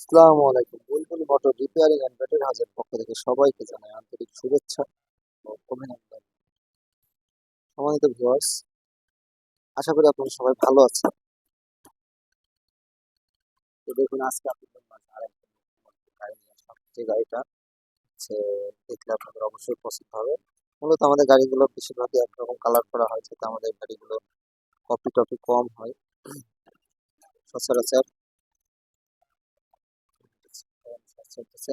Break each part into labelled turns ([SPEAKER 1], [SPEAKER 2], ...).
[SPEAKER 1] আসসালামু আলাইকুম। Bulbul motor repairing and battery হাউসের পক্ষ থেকে সবাইকে জানাই আন্তরিক শুভেচ্ছা ও অভিনন্দন। সম্মানিত ভিউয়ার্স আশা করি আপনারা সবাই ভালো আছেন। তো দেখুন, আজকে আপনাদের মাঝে আরেকটা গাড়ি নিয়ে যে গাড়িটা হচ্ছে দেখলে আপনাদের অবশ্যই পছন্দ হবে। মূলত আমাদের গাড়িগুলো বেশিরভাগই একরকম কালার করা হয়, যাতে আমাদের গাড়িগুলো কপি টপি কম হয়। সচরাচর চলতেছে।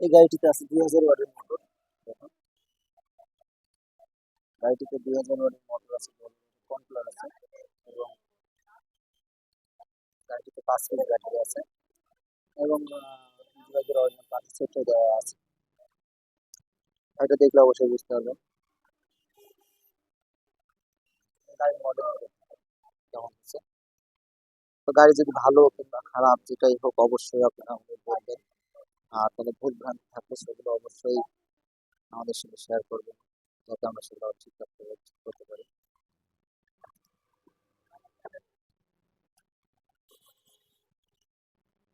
[SPEAKER 1] এই গাড়িটিতে আছে দুই হাজার ওয়াটের মোটর গাড়িটিতে দুই হাজার ওয়াটের মোটর আছে কন্ট্রোলার আছে এবং গাড়িটিতে পাঁচ কেজি ব্যাটারি আছে এবং ইন্ডিভিজুয়াল অরিজিনাল পাঁচ সেটও দেওয়া আছে। এটা দেখলে অবশ্যই বুঝতে পারবেন। গাড়ির মডেল কেমন হচ্ছে। গাড়ি যদি ভালো কিংবা খারাপ যেটাই হোক, অবশ্যই আপনারা আমাদের বলবেন। আর কোনো ভুল ভ্রান্তি থাকলে সেগুলো অবশ্যই আমাদের সঙ্গে শেয়ার করবেন, যাতে আমরা সেগুলো ঠিক করতে ঠিক করতে পারি।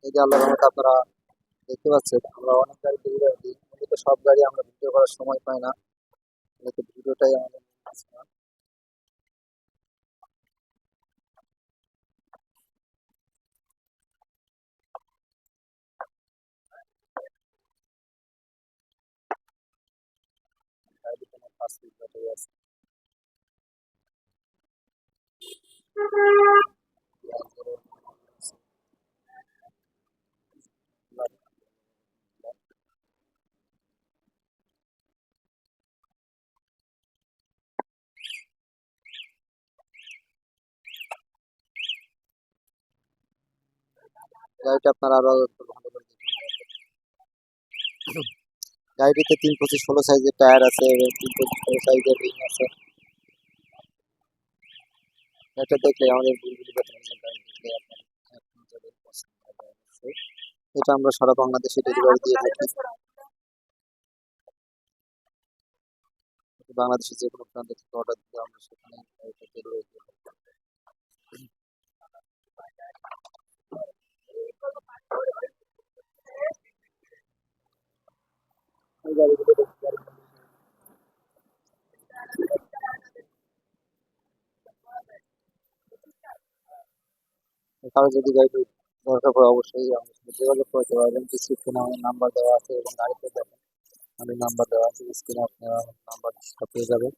[SPEAKER 1] এই যে আল্লাহ আপনারা দেখতে পাচ্ছেন, আমরা অনেক গাড়ি দিই সব গাড়ি আমরা ভিডিও করার সময় পাই না। ভিডিওটাই আমাদের main কাজ না। গাড়িতে আমার পাঁচ পিস ব্যাটারি আছে গাড়িটা আপনারা আরও একটু ভালো করে দেখুন গাড়িটিতে তিন পঁচিশ ষোলো সাইজের টায়ার আছে এবং তিন পঁচিশ ষোলো সাইজের রিং আছে। এটা দেখলে আমাদের এটা আমরা সারা বাংলাদেশে ডেলিভারি দিয়ে থাকি। বাংলাদেশের যে কোনো প্রান্ত থেকে অর্ডার দিলে আমরা সেখানে গাড়িটা ডেলিভারি দিয়ে থাকি এই গাড়িগুলো দেখতে পারেন। কারও যদি গাড়ি দরকার পড়ে অবশ্যই আমাদের সাথে যোগাযোগ করতে পারবেন। ডিসক্রিপশনে আমার নাম্বার দেওয়া আছে এবং গাড়িতে দেখেন, আমি নাম্বার দেওয়া আছে স্ক্রিনে আপনারা আমাদের নাম্বারটা পেয়ে যাবেন।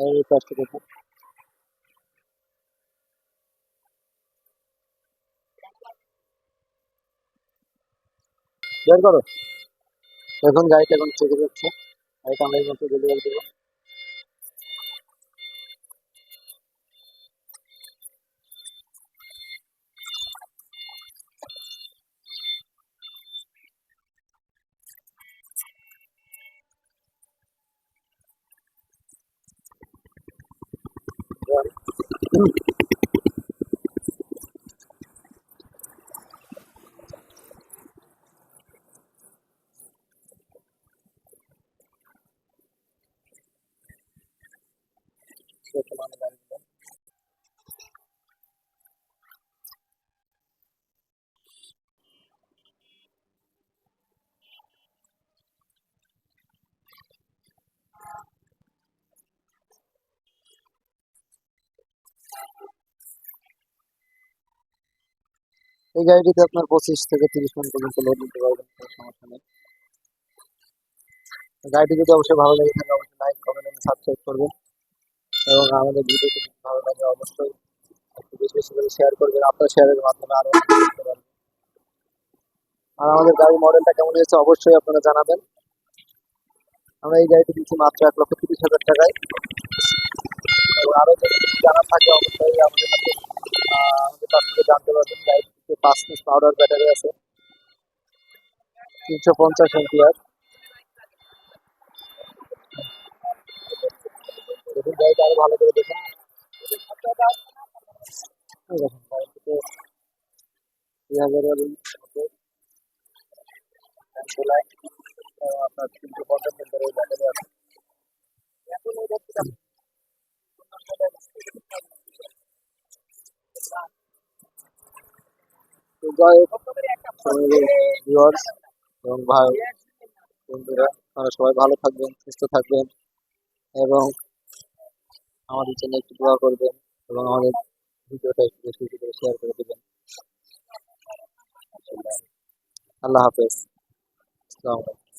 [SPEAKER 1] এই কাজটা দেখুন বের করো। এখন গাড়িটা এখন চেপে যাচ্ছে গাড়িটা আমরা এই মতো ডেলিভারি দেবো। বর্তমানে গাড়িগুলো এই গাড়িটিতে আপনার পঁচিশ থেকে তিরিশ মন পর্যন্ত লোড নিতে পারবেন, কোনো সমস্যা নেই। গাড়িটি যদি অবশ্যই ভালো লেগে থাকে অবশ্যই লাইক কমেন্ট এবং সাবস্ক্রাইব করবেন। এবং আমাদের ভিডিওটি ভালো লাগে, অবশ্যই একটু বেশি বেশি করে শেয়ার করবেন। আপনার শেয়ারের মাধ্যমে আরও আর আমাদের গাড়ির মডেলটা কেমন হয়েছে, অবশ্যই আপনারা জানাবেন। আমরা এই গাড়িটি দিচ্ছি মাত্র এক লক্ষ তিরিশ হাজার টাকায়। এবং আরও যদি জানার থাকে, অবশ্যই আমাদের কাছে আমাদের কাছ থেকে জানতে পারবেন গাড়িটিতে পাঁচ পিস পাউডার ব্যাটারি আছে। তিনশো পঞ্চাশ এম্পিয়ার দেখুন গাড়িটা আরও ভালো করে দেখুন। আপনার তিনশো পঞ্চাশ এম্পিয়ারের ব্যাটারি আছে এবং ভাই বন্ধুরা, আপনারা সবাই ভালো থাকবেন, সুস্থ থাকবেন এবং আমাদের জন্য একটু দোয়া করবেন এবং আমাদের ভিডিওটা একটু বেশি বেশি করে শেয়ার করে দেবেন। আল্লাহ হাফেজ। আসসালামু আলাইকুম।